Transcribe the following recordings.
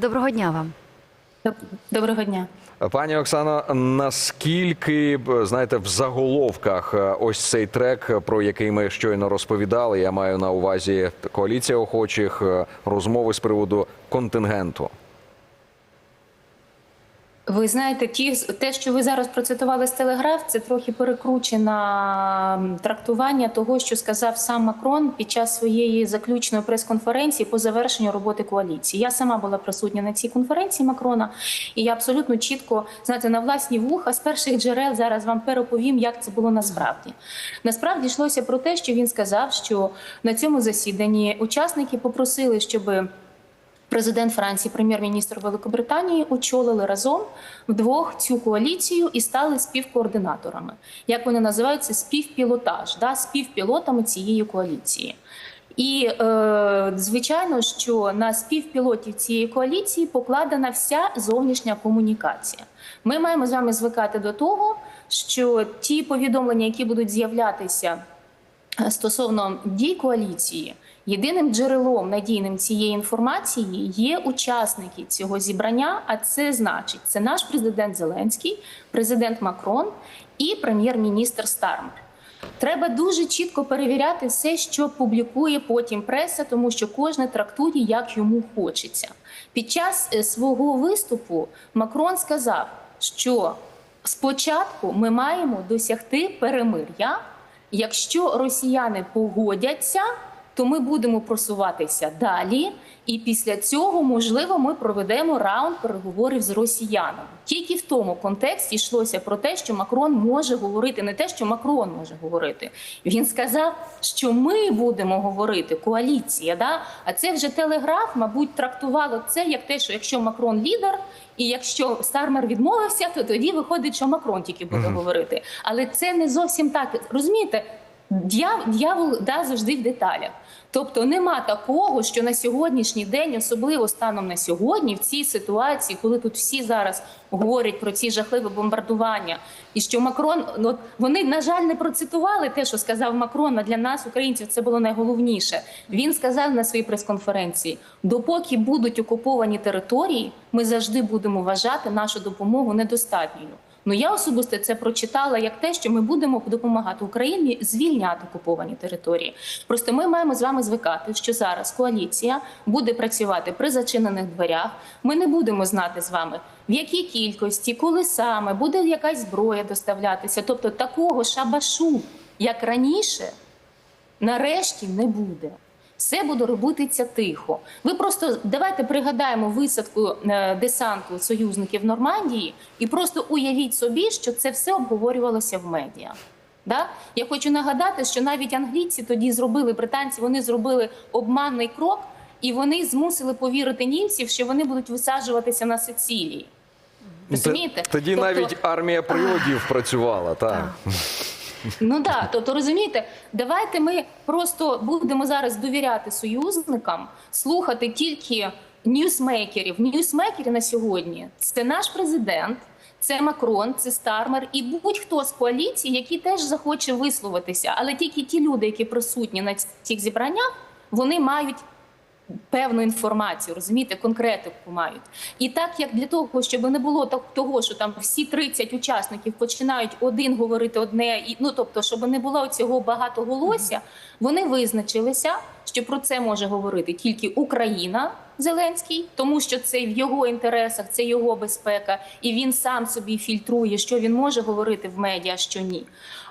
Доброго дня вам. Доброго дня. Пані Оксано, наскільки знаєте, в заголовках е, ось цей трек, про який ми щойно розповідали, я маю на увазі коаліція охочих, е, розмови з приводу контингенту. Ви знаєте, ті, те, що ви зараз процитували з телеграф, це трохи перекручене трактування того, що сказав сам Макрон під час своєї заключної прес-конференції по завершенню роботи коаліції. Я сама була присутня на цій конференції Макрона, і я абсолютно чітко знаєте, на власні вуха з перших джерел зараз вам переповім, як це було насправді. Насправді йшлося про те, що він сказав, що на цьому засіданні учасники попросили, щоби. Президент Франції, прем'єр-міністр Великобританії очолили разом вдвох цю коаліцію і стали співкоординаторами. Як вони називаються, співпілотаж, да, співпілотами цієї коаліції. І е, звичайно, що на співпілотів цієї коаліції покладена вся зовнішня комунікація. Ми маємо з вами звикати до того, що ті повідомлення, які будуть з'являтися стосовно дій коаліції, єдиним джерелом надійним цієї інформації є учасники цього зібрання. А це значить, це наш президент Зеленський, президент Макрон і прем'єр-міністр Стармер. Треба дуже чітко перевіряти все, що публікує потім преса, тому що кожен трактує, як йому хочеться. Під час е, свого виступу Макрон сказав, що спочатку ми маємо досягти перемир'я. Якщо росіяни погодяться, то ми будемо просуватися далі, і після цього, можливо, ми проведемо раунд переговорів з росіянами. Тільки в тому контексті йшлося про те, що Макрон може говорити, не те, що Макрон може говорити. Він сказав, що ми будемо говорити, коаліція. Да? А це вже телеграф, мабуть, трактувало це як те, що якщо Макрон лідер, і якщо Стармер відмовився, то тоді виходить, що Макрон тільки буде говорити. Але це не зовсім так. Розумієте, дьявол да, завжди в деталях. Тобто нема такого, що на сьогоднішній день, особливо станом на сьогодні, в цій ситуації, коли тут всі зараз говорять про ці жахливі бомбардування, і що Макрон, ну, вони на жаль не процитували те, що сказав Макрон. А для нас, українців, це було найголовніше. Він сказав на своїй прес-конференції: допоки будуть окуповані території, ми завжди будемо вважати нашу допомогу недостатньою. Ну я особисто це прочитала як те, що ми будемо допомагати Україні звільняти окуповані території. Просто ми маємо з вами звикати, що зараз коаліція буде працювати при зачинених дверях. Ми не будемо знати з вами в якій кількості, коли саме буде якась зброя доставлятися. Тобто такого шабашу, як раніше, нарешті не буде. Все буде робитися тихо. Ви просто давайте пригадаємо висадку е, десанту союзників Нормандії і просто уявіть собі, що це все обговорювалося в медіа. Да? Я хочу нагадати, що навіть англійці тоді зробили британці, вони зробили обманний крок, і вони змусили повірити німців, що вони будуть висаджуватися на Сицилії. Розумієте? Тоді Тобто- навіть армія приводів працювала, так. Ну да, тобто розумієте, давайте ми просто будемо зараз довіряти союзникам, слухати тільки ньюсмейкерів. Ньюсмейкери на сьогодні це наш президент, це Макрон, це Стармер і будь-хто з коаліції, який теж захоче висловитися. Але тільки ті люди, які присутні на цих зібраннях, вони мають певну інформацію, розумієте, конкретику мають. І так як для того, щоб не було того, що там всі 30 учасників починають один говорити одне, і ну тобто, щоб не було цього багатоголосся, вони визначилися, що про це може говорити тільки Україна. Зеленський, тому що це в його інтересах, це його безпека, і він сам собі фільтрує, що він може говорити в медіа, що ні.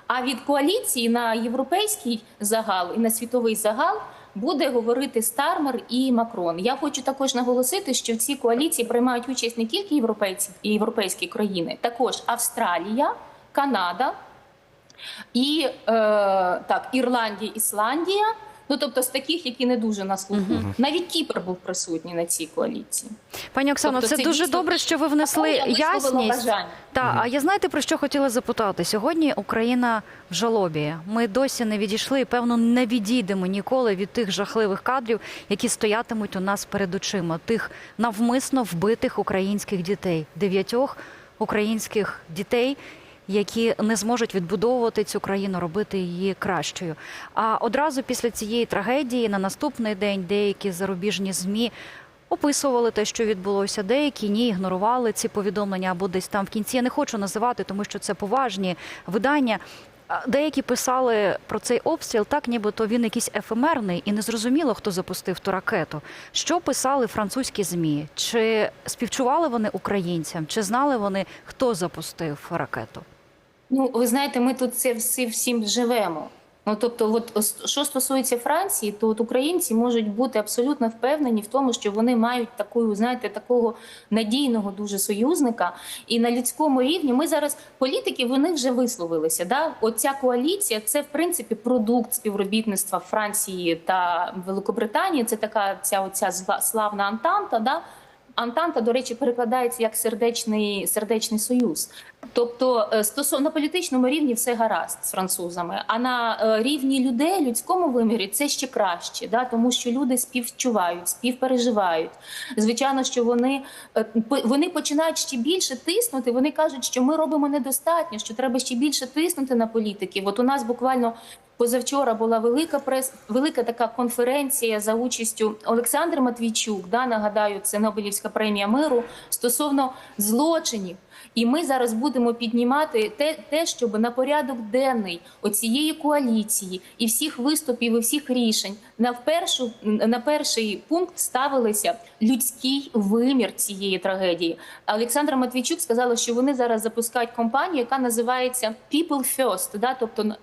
А від коаліції на європейський загал і на світовий загал буде говорити Стармер і Макрон. Я хочу також наголосити, що в цій коаліції приймають участь не тільки європейці і європейські країни, також Австралія, Канада і е, так, Ірландія, Ісландія. Ну тобто з таких, які не дуже на слуху. Навіть Кіпр був присутній на цій коаліції. Пані Оксано, Тобто це, це дуже дійсно добре, що ви внесли ясність. бажання. Та а я знаєте про що хотіла запитати? Сьогодні Україна в жалобі. Ми досі не відійшли і певно не відійдемо ніколи від тих жахливих кадрів, які стоятимуть у нас перед очима, тих навмисно вбитих українських дітей, дев'ятьох українських дітей. Які не зможуть відбудовувати цю країну, робити її кращою. А одразу після цієї трагедії на наступний день деякі зарубіжні змі описували те, що відбулося. Деякі ні, ігнорували ці повідомлення або десь там в кінці. Я не хочу називати, тому що це поважні видання. Деякі писали про цей обстріл, так нібито він якийсь ефемерний і незрозуміло, хто запустив ту ракету. Що писали французькі змі? Чи співчували вони українцям? Чи знали вони, хто запустив ракету? Ну, ви знаєте, ми тут це всі всім живемо. Ну тобто, от що стосується Франції, то от українці можуть бути абсолютно впевнені в тому, що вони мають таку, знаєте, такого надійного дуже союзника. І на людському рівні ми зараз політики вони вже висловилися. Да, оця коаліція це в принципі продукт співробітництва Франції та Великобританії. Це така ця оця славна Антанта. Да? Антанта, до речі, перекладається як сердечний, сердечний союз. Тобто, е, стосовно на політичному рівні все гаразд з французами, а на е, рівні людей, людському вимірі, це ще краще, да? тому що люди співчувають, співпереживають. Звичайно, що вони, е, вони починають ще більше тиснути. Вони кажуть, що ми робимо недостатньо, що треба ще більше тиснути на політиків. От у нас буквально Позавчора була велика прес, велика така конференція за участю Олександра Матвійчук. Да, нагадаю, це Нобелівська премія миру стосовно злочинів. І ми зараз будемо піднімати те, те, щоб на порядок денний оцієї коаліції і всіх виступів, і всіх рішень на першу на перший пункт ставилися людський вимір цієї трагедії. Олександра Матвійчук сказала, що вони зараз запускають компанію, яка називається People First, да, тобто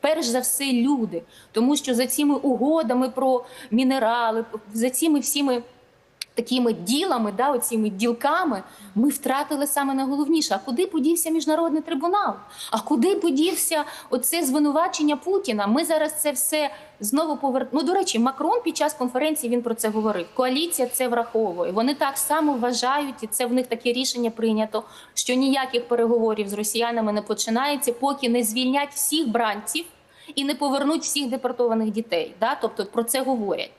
перш за все люди, тому що за цими угодами про мінерали, за цими всіми. Такими ділами, да, оціми ділками, ми втратили саме найголовніше. А куди подівся міжнародний трибунал? А куди подівся оце звинувачення Путіна? Ми зараз це все знову повер... Ну, до речі, Макрон під час конференції він про це говорив. Коаліція це враховує. Вони так само вважають, і це в них таке рішення прийнято, що ніяких переговорів з росіянами не починається, поки не звільнять всіх бранців і не повернуть всіх депортованих дітей. Да? Тобто про це говорять.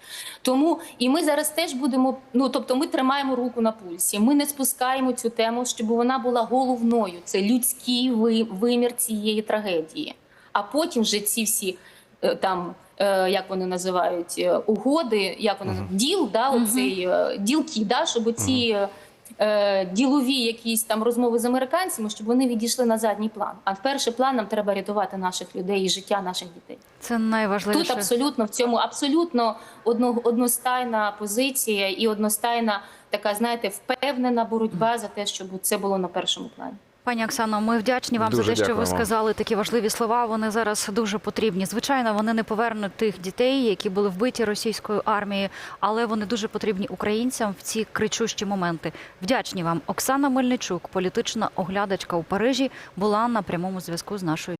Тому і ми зараз теж будемо. Ну тобто, ми тримаємо руку на пульсі. Ми не спускаємо цю тему, щоб вона була головною. Це людський ви- вимір цієї трагедії. А потім вже ці всі е, там. е, Як вони називають е, угоди, як вони Мгм. діл, да, оцей е, ділки, да, щоб ці е, ділові якісь там розмови з американцями, щоб вони відійшли на задній план. А в перший план нам треба рятувати наших людей і життя наших дітей. Це найважливіше. Тут абсолютно в цьому абсолютно одно, одностайна позиція і одностайна така, знаєте, впевнена боротьба за те, щоб це було на першому плані. Пані Оксано, ми вдячні вам Дуже за те, що ви сказали такі важливі слова. Вони зараз дуже потрібні. Звичайно, вони не повернуть тих дітей, які були вбиті російською армією, але вони дуже потрібні українцям в ці кричущі моменти. Вдячні вам. Оксана Мельничук, політична оглядачка у Парижі, була на прямому зв'язку з нашою.